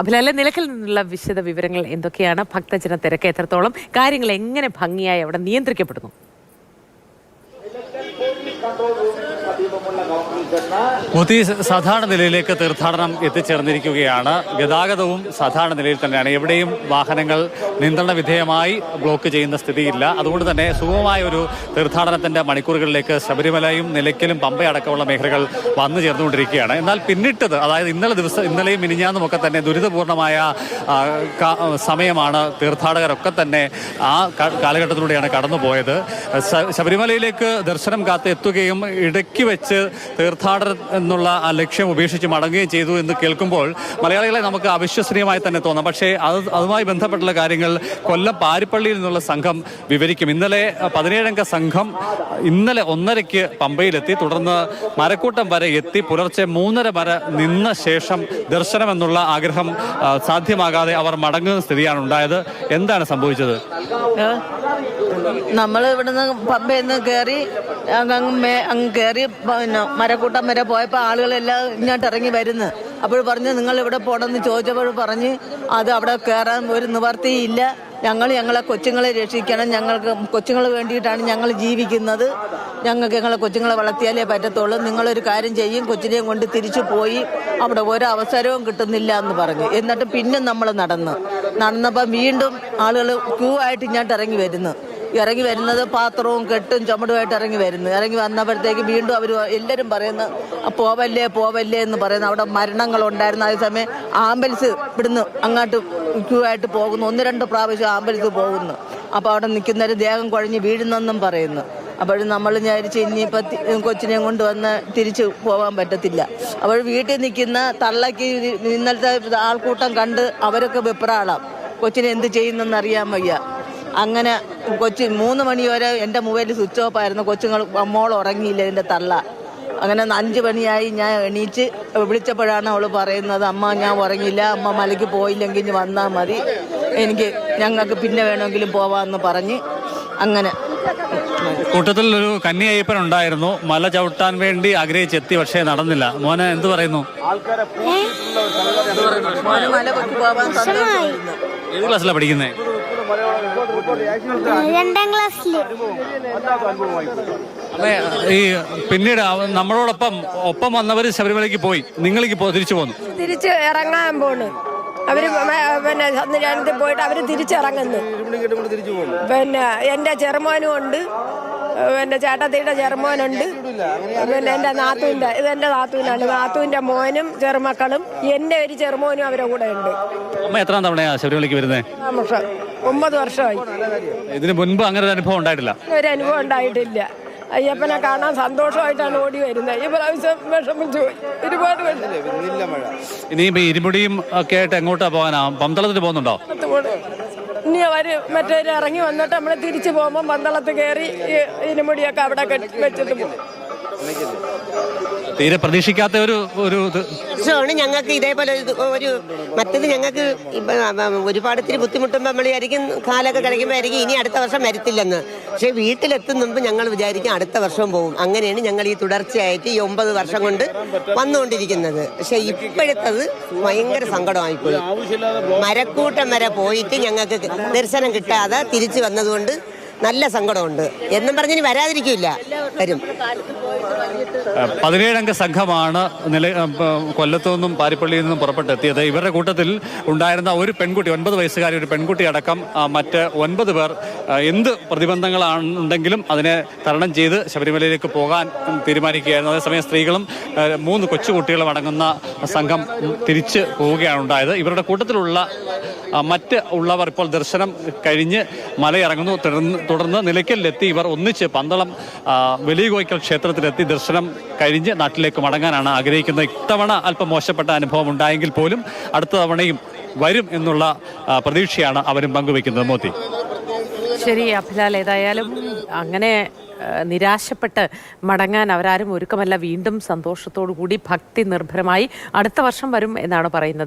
അഭിലാലെ നിലക്കിൽ നിന്നുള്ള വിശദ വിവരങ്ങൾ എന്തൊക്കെയാണ്? ഭക്തജന തിരക്ക് എത്രത്തോളം? കാര്യങ്ങൾ എങ്ങനെ ഭംഗിയായി അവിടെ നിയന്ത്രിക്കപ്പെടുന്നു? മോത്തി സാധാരണ നിലയിലേക്ക് തീർത്ഥാടനം എത്തിച്ചേർന്നിരിക്കുകയാണ്. ഗതാഗതവും സാധാരണ നിലയിൽ തന്നെയാണ്. എവിടെയും വാഹനങ്ങൾ നിയന്ത്രണ വിധേയമായി ബ്ലോക്ക് ചെയ്യുന്ന സ്ഥിതിയില്ല. അതുകൊണ്ട് തന്നെ സുഗമമായ ഒരു തീർത്ഥാടനത്തിന്റെ മണിക്കൂറുകളിലേക്ക് ശബരിമലയും നിലയ്ക്കലും പമ്പയടക്കമുള്ള മേഖലകൾ വന്നു ചേർന്നുകൊണ്ടിരിക്കുകയാണ്. എന്നാൽ പിന്നിട്ടത് അതായത് ഇന്നലെ ദിവസം ഇന്നലെയും മിനിഞ്ഞാന്നും ഒക്കെ തന്നെ ദുരിതപൂർണമായ സമയമാണ് തീർത്ഥാടകരൊക്കെ തന്നെ ആ കാലഘട്ടത്തിലൂടെയാണ് കടന്നുപോയത്. ശബരിമലയിലേക്ക് ദർശനം കാത്ത് എത്തുകയും ഇടയ്ക്ക് വെച്ച് തീർത്ഥാടനം എന്നുള്ള ആ ലക്ഷ്യം ഉപേക്ഷിച്ച് മടങ്ങുകയും ചെയ്തു എന്ന് കേൾക്കുമ്പോൾ മലയാളികളെ നമുക്ക് അവിശ്വസനീയമായി തന്നെ തോന്നാം. പക്ഷേ അത് അതുമായി ബന്ധപ്പെട്ടുള്ള കാര്യങ്ങൾ കൊല്ലം പാരിപ്പള്ളിയിൽ നിന്നുള്ള സംഘം വിവരിക്കും. ഇന്നലെ പതിനേഴംഗ സംഘം ഇന്നലെ ഒന്നരയ്ക്ക് പമ്പയിലെത്തി. തുടർന്ന് മരക്കൂട്ടം വരെ എത്തി. പുലർച്ചെ മൂന്നര വരെ നിന്ന ശേഷം ദർശനമെന്നുള്ള ആഗ്രഹം സാധ്യമാകാതെ അവർ മടങ്ങുന്ന സ്ഥിതിയാണ് ഉണ്ടായത്. എന്താണ് സംഭവിച്ചത്? നമ്മൾ ഇവിടുന്ന് പമ്പയിൽ നിന്ന് കയറി അങ്ങ് കയറി പിന്നെ മരക്കൂട്ടം വരെ പോയപ്പോൾ ആളുകളെല്ലാം ഇങ്ങോട്ട് ഇറങ്ങി വരുന്നു. അപ്പോൾ പറഞ്ഞ് നിങ്ങൾ ഇവിടെ പോകണമെന്ന് ചോദിച്ചപ്പോൾ പറഞ്ഞ് അത് അവിടെ കയറാൻ ഒരു നിവർത്തിയില്ല. ഞങ്ങൾ ഞങ്ങളെ കൊച്ചുങ്ങളെ രക്ഷിക്കണം. ഞങ്ങൾക്ക് കൊച്ചുങ്ങൾ വേണ്ടിയിട്ടാണ് ഞങ്ങൾ ജീവിക്കുന്നത്. ഞങ്ങൾക്ക് ഞങ്ങളെ കൊച്ചുങ്ങളെ വളർത്തിയാലേ പറ്റത്തുള്ളൂ. നിങ്ങളൊരു കാര്യം ചെയ്യും. കൊച്ചിനെയും കൊണ്ട് തിരിച്ചു പോയി. അവിടെ ഒരു അവസരവും കിട്ടുന്നില്ല എന്ന് പറഞ്ഞു. എന്നിട്ട് പിന്നെ നമ്മൾ നടന്ന്. നടന്നപ്പോൾ വീണ്ടും ആളുകൾ ക്യൂ ആയിട്ട് ഇങ്ങോട്ട് ഇറങ്ങി വരുന്നു. ഇറങ്ങി വരുന്നത് പാത്രവും കെട്ടും ചുമടുമായിട്ട് ഇറങ്ങി വരുന്നു. ഇറങ്ങി വന്നപ്പോഴത്തേക്ക് വീണ്ടും അവർ എല്ലാവരും പറയുന്നു പോവല്ലേ പോവല്ലേ എന്ന് പറയുന്നു. അവിടെ മരണങ്ങളുണ്ടായിരുന്നു. അതേസമയം ആംബുലൻസ് ഇവിടുന്ന് അങ്ങോട്ട് ക്യൂ ആയിട്ട് പോകുന്നു. ഒന്ന് രണ്ട് പ്രാവശ്യം ആംബുലൻസ് പോകുന്നു. അപ്പോൾ അവിടെ നിൽക്കുന്നവർ ദേഹം കുഴഞ്ഞ് വീഴുന്നെന്നും പറയുന്നു. അപ്പോൾ നമ്മൾ വിചാരിച്ച് ഇനിയിപ്പോൾ കൊച്ചിനെയും കൊണ്ട് വന്ന് തിരിച്ച് പോകാൻ പറ്റത്തില്ല. അപ്പോൾ വീട്ടിൽ നിൽക്കുന്ന തള്ളയ്ക്ക് ഇന്നലത്തെ ആൾക്കൂട്ടം കണ്ട് അവരൊക്കെ വെപ്രാളാം. കൊച്ചിനെ എന്ത് ചെയ്യുന്നെന്ന് അറിയാൻ വയ്യ. അങ്ങനെ കൊച്ചി മൂന്ന് മണി വരെ എന്റെ മൊബൈൽ സ്വിച്ച് ഓഫ് ആയിരുന്നു. കൊച്ചുങ്ങൾ മോൾ ഉറങ്ങിയില്ല എന്റെ തള്ള. അങ്ങനെ അഞ്ച് മണിയായി ഞാൻ എണീച്ച് വിളിച്ചപ്പോഴാണ് അവൾ പറയുന്നത് അമ്മ ഞാൻ ഉറങ്ങിയില്ല. അമ്മ മലയ്ക്ക് പോയില്ലെങ്കിൽ ഇനി വന്നാൽ മതി. എനിക്ക് ഞങ്ങൾക്ക് പിന്നെ വേണമെങ്കിലും പോവാമെന്ന് പറഞ്ഞ് അങ്ങനെ. കൂട്ടത്തിൽ ഒരു കന്യയ്യപ്പൻ ഉണ്ടായിരുന്നു. മല ചവിട്ടാൻ വേണ്ടി ആഗ്രഹിച്ചെത്തി പക്ഷേ നടന്നില്ല. മോനെ എന്ത് പറയുന്നു? മല പൊട്ടി പോവാൻ സന്തോഷമായിരുന്നു ഏത് ക്ലാസ്സിലാണ് പഠിക്കുന്നത് രണ്ടാം അമ്മേ ഈ പിന്നീട് നമ്മളോടൊപ്പം ഒപ്പം വന്നവർ ശബരിമലയ്ക്ക് പോയി. നിങ്ങൾക്ക് തിരിച്ചു പോന്നു. തിരിച്ച് ഇറങ്ങാൻ പോണ്. അവർ പിന്നെ സന്നിധാനത്തിൽ പോയിട്ട് അവർ തിരിച്ചിറങ്ങുന്നു. പിന്നെ എന്റെ ചെറുമോനും ഉണ്ട്. പിന്നെ ചേട്ടത്തിയുടെ ചെറുമോനുണ്ട്. പിന്നെ എന്റെ നാത്തൂന്റെ ഇത് എന്റെ നാത്തൂനാണ്. നാത്തൂന്റെ മോനും ചെറുമക്കളും. എന്റെ ഒരു ചെറുമോനും അവരുടെ കൂടെ ഉണ്ട്. അമ്മ എത്രാം തവണയാ ശബരിമലയ്ക്ക് വരുന്നത് ഒമ്പത് വർഷമായി. ഇതിന് മുൻപ് അങ്ങനെ ഒരു അനുഭവം ഉണ്ടായിട്ടില്ല. ഒരു അനുഭവം ഉണ്ടായിട്ടില്ല. അയ്യപ്പനെ കാണാൻ സന്തോഷമായിട്ടാണ് ഓടി വരുന്നത്. ഈ പ്രാവശ്യം വിഷമിച്ചു. പോയി ഒരുപാട് ഇനിയിപ്പോ ഇരുമുടിയും ഒക്കെ ആയിട്ട് എങ്ങോട്ടാ പോകാനാ? പന്തളത്തിന് പോകുന്നുണ്ടോ? ഇനി അവർ മറ്റേ ഇറങ്ങി വന്നിട്ട് നമ്മൾ തിരിച്ചു പോകുമ്പോൾ പന്തളത്ത് കയറി ഇരുമുടിയൊക്കെ അവിടെ വെച്ചിട്ട് പോകും. തീരെ പ്രതീക്ഷിക്കാത്ത ഒരു ഒരു വർഷമാണ് ഞങ്ങൾക്ക് ഇതേപോലെ ഒരു മറ്റത് ഞങ്ങൾക്ക് ഒരുപാട് ഇത്തിരി ബുദ്ധിമുട്ടുമ്പോൾ നമ്മൾ ആയിരിക്കും കാലൊക്കെ കഴിക്കുമ്പോഴായിരിക്കും ഇനി അടുത്ത വർഷം വരത്തില്ലെന്ന്. പക്ഷേ വീട്ടിലെത്തും മുമ്പ് ഞങ്ങൾ വിചാരിക്കും അടുത്ത വർഷവും പോകും അങ്ങനെയാണ് ഞങ്ങൾ ഈ തുടർച്ചയായിട്ട് ഈ ഒമ്പത് വർഷം കൊണ്ട് വന്നുകൊണ്ടിരിക്കുന്നത്. പക്ഷെ ഇപ്പോഴത്തത് ഭയങ്കര സങ്കടമായിപ്പോയി. മരക്കൂട്ടം വരെ പോയിട്ട് ഞങ്ങൾക്ക് ദർശനം കിട്ടാതെ തിരിച്ചു വന്നതുകൊണ്ട് നല്ല സങ്കടമുണ്ട്. എന്നും പറഞ്ഞിനി വരാതിരിക്കില്ല. വരും. പതിനേഴംഗ സംഘമാണ് നില കൊല്ലത്തു നിന്നും പാരിപ്പള്ളിയിൽ നിന്നും പുറപ്പെട്ടെത്തിയത് ഇവരുടെ കൂട്ടത്തിൽ ഉണ്ടായിരുന്ന ഒരു പെൺകുട്ടി ഒൻപത് വയസ്സുകാരി ഒരു പെൺകുട്ടി അടക്കം മറ്റ് ഒൻപത് പേർ എന്ത് പ്രതിബന്ധങ്ങളാണെങ്കിലും അതിനെ തരണം ചെയ്ത് ശബരിമലയിലേക്ക് പോകാൻ തീരുമാനിക്കുകയായിരുന്നു. അതേസമയം സ്ത്രീകളും മൂന്ന് കൊച്ചുകുട്ടികളും അടങ്ങുന്ന സംഘം തിരിച്ച് പോവുകയാണ് ഉണ്ടായത് ഇവരുടെ കൂട്ടത്തിലുള്ള മറ്റ് ഉള്ളവർ ഇപ്പോൾ ദർശനം കഴിഞ്ഞ് മലയിറങ്ങുന്നു. തുടർന്ന് നിലയ്ക്കലിലെത്തി. ഇവർ ഒന്നിച്ച് പന്തളം വലിയ കോയിക്കൽ ക്ഷേത്രത്തിലെത്തി ദർശനം കഴിഞ്ഞ് നാട്ടിലേക്ക് മടങ്ങാനാണ് ആഗ്രഹിക്കുന്നത്. ഇത്തവണ അല്പം മോശപ്പെട്ട അനുഭവം ഉണ്ടായെങ്കിൽ പോലും അടുത്ത തവണയും വരും എന്നുള്ള പ്രതീക്ഷയാണ് അവരും പങ്കുവെക്കുന്നത് മോത്തി ശരി അഭിലാൽ ഏതായാലും അങ്ങനെ നിരാശപ്പെട്ട് മടങ്ങാൻ അവരാരും ഒരുക്കമല്ല. വീണ്ടും സന്തോഷത്തോടു കൂടി ഭക്തി നിർഭരമായി അടുത്ത വർഷം വരും എന്നാണ് പറയുന്നത്.